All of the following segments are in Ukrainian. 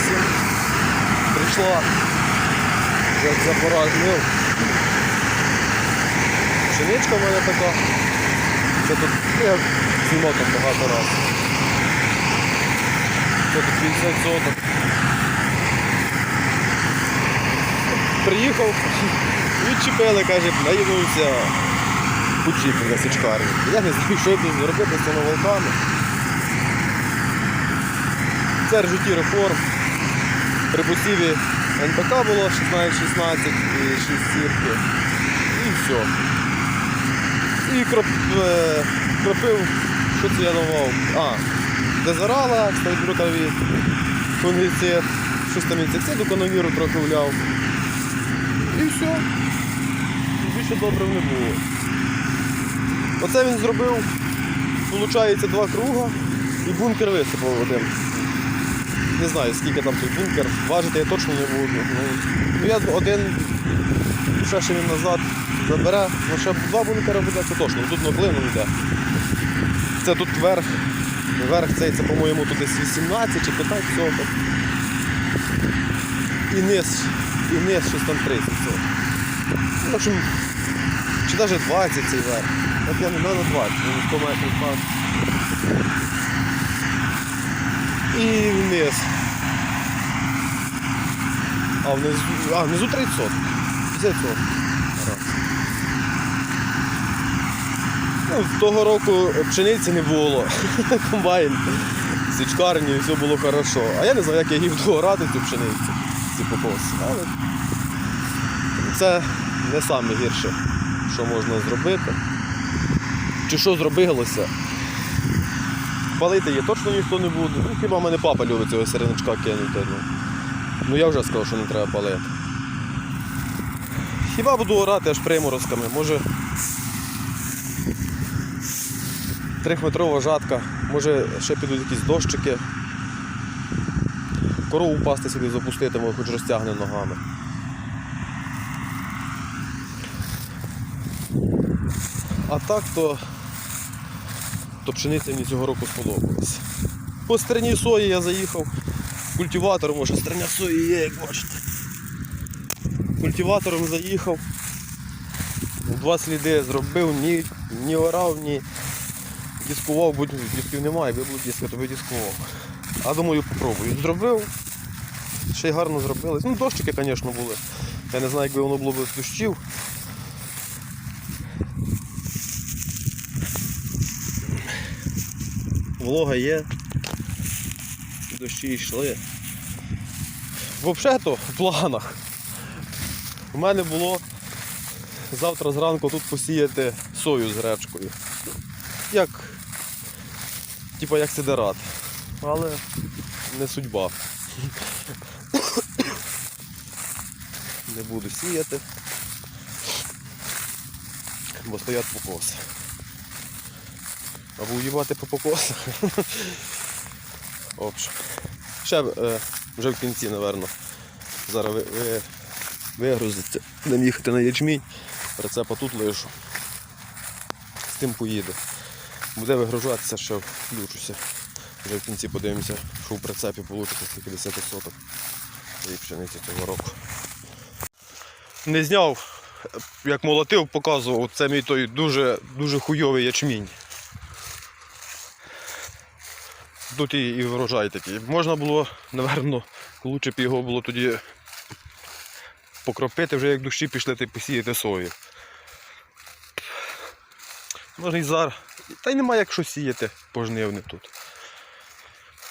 Всім. Прийшла, як запоражнив. Пшеничка в мене така. Це тут ну, я знімав там багато разів. Це тут 50 соток. Приїхав, відчепили, каже, поджіпи на січкарні. Я не знаю, що тут зробити з цими волками. Це ржуті реформ. При посіві НПК було 16-16 і 6 сірки. І все. І кроп, е, кропив, що це я давав? А, дезорала, стальбрутові, фунгіцид, щось там інсектициду, коновіру трохи вляв. І все. Більше добре не було. Оце він зробив, виходить, два круга і бункер висипав один. Не знаю, скільки там той бункер. Важити я точно не буду. Ну, ну я один ще ще він назад забере. Ну ще два бункери буде, це точно. Тут на глину йде. Це тут верх. Верх цей, це, по-моєму, тут десь 18 чи 15 соток. І низ, і низ щось там 30 соток. Ну, В общем, чи навіть 20 цей верх. От я не знаю 20, він 100 метрів впав. І вниз. А внизу, а, внизу 30 соток. 50. Раз. Ну, того року пшениці не було. Комбайн, січкарні, все було хорошо. А я не знаю, як я їв догорати цю пшеницю, ці покоси. Але це не саме гірше, що можна зробити. Чи що зробилося? Палити її точно ніхто не буде. Ну, хіба мене папа любить цього сиреничка кинути. Ну. ну я вже сказав, що не треба палити. Хіба буду орати аж приморозками, може трьохметрова жатка, може ще підуть якісь дощики. Корову пасти сюди може хоч розтягне ногами. А так то, то пшениця мені цього року сподобалась. По стерні сої я заїхав культиватором, може стерня сої є, як бачите. Культиватором заїхав. Два сліди зробив, ні, ні орав, ні дискував, бо дисків немає, якби був диски, то би дискував. А думаю, попробую. Зробив. Ще й гарно зробилось. Ну, дощики, звісно, були. Я не знаю, якби воно було без дощів. Волога є. Дощі йшли. Взагалі-то в планах. У мене було завтра зранку тут посіяти сою з гречкою. Як, типа як сидерат. Але не судьба. Не буду сіяти, бо стоять покоси. Або уїбати по покосах. В. Ще е, вже в кінці, напевно. Зараз ви, ви, вигрузиться. Будемо їхати на ячмінь. Прицепа тут лишу. З тим поїде. Буде вигружатися, ще включуся. Вже в кінці подивимося, що в прицепі вийде скільки 10 соток. І пшениці цього року. Не зняв, як молотив, показував, це мій той дуже, дуже хуйовий ячмінь. Тут і, і врожай такий. Можна було, напевно, краще б його було тоді покропити, вже як душі пішли, ти посіяти сою. Можна і зараз. Та й немає як що сіяти пожнивне тут.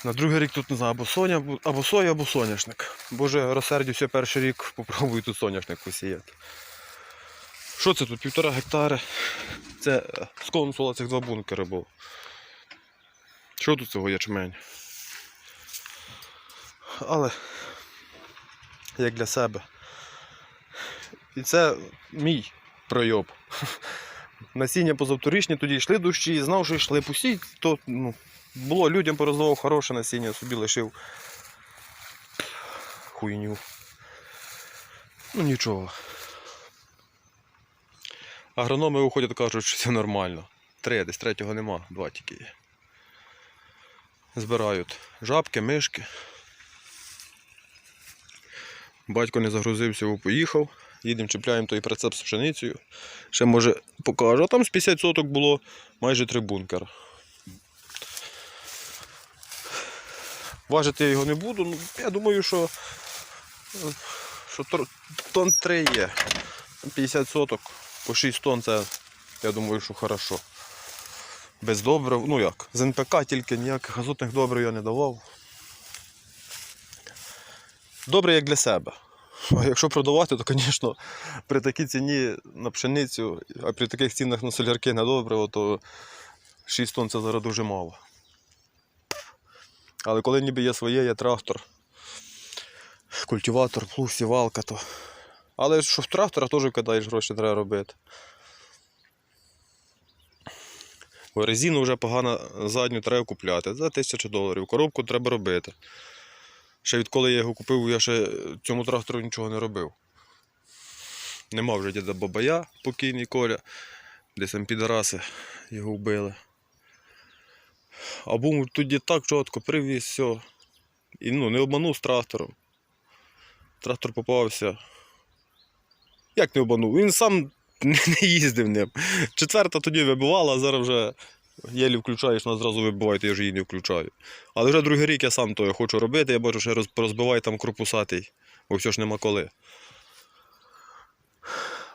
На другий рік тут не знаю, або соня, або- соя, або соняшник. Боже, розсердівся перший рік, попробую тут соняшник посіяти. Що це тут? Півтора гектари. Це е, з консула цих два бункери було. Що тут цього ячмень? Але як для себе. І це мій пройоб. Насіння позавторічні тоді йшли дощі, і знав, що йшли посіть, то ну, було людям пороздавав хороше насіння, собі лишив хуйню. Ну нічого. Агрономи виходять кажуть, що це нормально. Три, десь третього нема, два тільки є. Збирають жабки, мишки. Батько не загрузився, його поїхав. Їдемо, чіпляємо той прицеп з пшеницею. Ще може покажу. А там з 50 соток було майже три бункера. Важити я його не буду. Ну, я думаю, що, що тон 3 є. 50 соток по 6 тонн це, я думаю, що хорошо. Без добрив, ну як, з НПК тільки ніяких азотних добрив я не давав. Добре як для себе. А якщо продавати, то, звісно, при такій ціні на пшеницю, а при таких цінах на солярки на добриво, то 6 тонн це зараз дуже мало. Але коли ніби є своє, є трактор, культиватор, плуг, сівалка, то. Але що в трактора теж кидаєш гроші треба робити. Бо резину вже погано задню треба купляти за тисячу доларів. Коробку треба робити. Ще відколи я його купив, я ще цьому трактору нічого не робив. Нема вже діда Бабая, покійний Коля, десь там підараси його вбили. А був тоді так чітко привіз все. І ну, не обманув з трактором. Трактор попався. Як не обманув? Він сам не їздив ним. Четверта тоді вибивала, а зараз вже єлі включаєш, вона зразу вибиває, то я вже її не включаю. Але вже другий рік я сам то хочу робити, я бачу, що роз- розбиваю там корпусатий, бо все ж нема коли.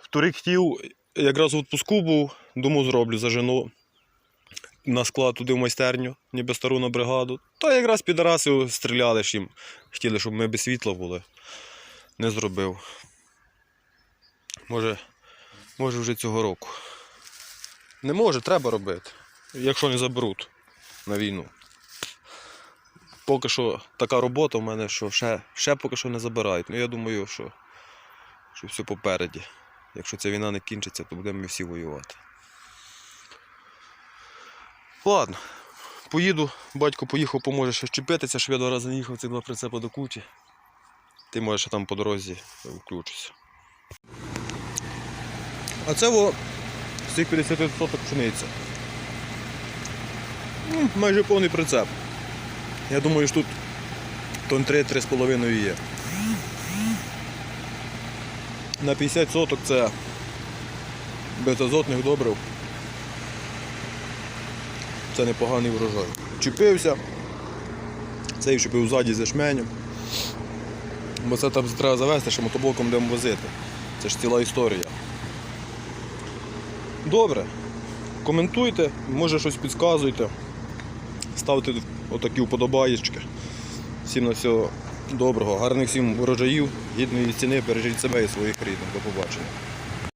В торік хотів, якраз в відпуску був, думав, зроблю зажену на склад туди в майстерню, ніби стару на бригаду. То якраз підараси стріляли ж їм. Хотіли, щоб ми без світла були. Не зробив. Може, може вже цього року. Не може, треба робити. Якщо не заберуть на війну. Поки що така робота в мене, що ще, ще поки що не забирають. Ну я думаю, що, що все попереді. Якщо ця війна не кінчиться, то будемо ми всі воювати. Ладно, поїду, батько поїхав, поможе ще вчепитися, щоб я два рази не їхав ці два прицепи до кучі. Ти можеш там по дорозі включишся. А це во з цих 50 соток пшениця. Ну, майже повний прицеп. Я думаю, що тут тон 3-3,5 є. На 50 соток це без азотних добрив. Це непоганий врожай. Чіпився. Цей чіпив ззаді зі шменем. Бо це там треба завести, що мотоблоком будемо возити. Це ж ціла історія. Добре. Коментуйте, може щось підказуйте. Ставте отакі вподобаєчки. Всім на всього доброго, гарних всім урожаїв, гідної ціни, бережіть себе і своїх рідних. До побачення.